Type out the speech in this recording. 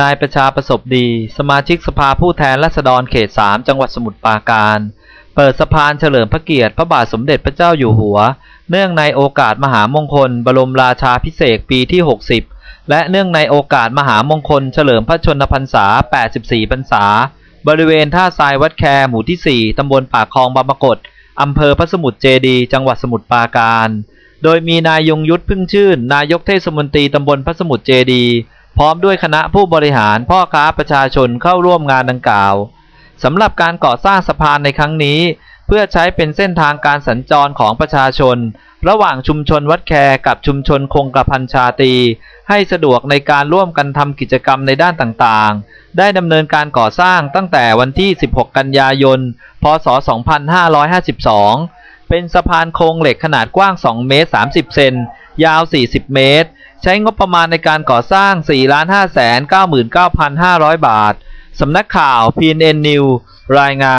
นายประชาประสบดี สมาชิกสภาผู้แทนราษฎรเขต3จังหวัดสมุทรปราการ เปิดสะพานเฉลิมพระเกียรติพระบาทสมเด็จพระเจ้าอยู่หัว เนื่องในโอกาสมหามงคล บรมราชาพิเศษปีที่ 60 และเนื่องในโอกาสมหามงคล เฉลิมพระชนมพรรษา 84 พรรษา บริเวณท่าทรายวัดแคหมู่ที่ 4 ตำบลปากคลองบางปรากฏอำเภอพระสมุทรเจดี จังหวัดสมุทรปราการ โดยมีนายยงยุทธพึ่งชื่น นายกเทศมนตรีตำบลพระสมุทรเจดี พร้อมด้วยคณะผู้บริหารพ่อค้าประชาชนเข้าร่วมงานดังกล่าวสำหรับการก่อสร้างสะพานในครั้งนี้ เพื่อใช้เป็นเส้นทางการสัญจรของประชาชน ระหว่างชุมชนวัดแคกับชุมชนคงกระพันชาตี ให้สะดวกในการร่วมกันทำกิจกรรมในด้านต่างๆ ได้ดำเนินการก่อสร้างตั้งแต่วันที่ 16 กันยายน พศ 2552 เป็นสะพานโครงเหล็กขนาดกว้าง 2 เมตร 30 เซน ยาว 40 เมตร ใช้งบประมาณในการก่อสร้าง 4 5 9 9 5 0 0 บาท สำนักข่าว PNN News รายงาน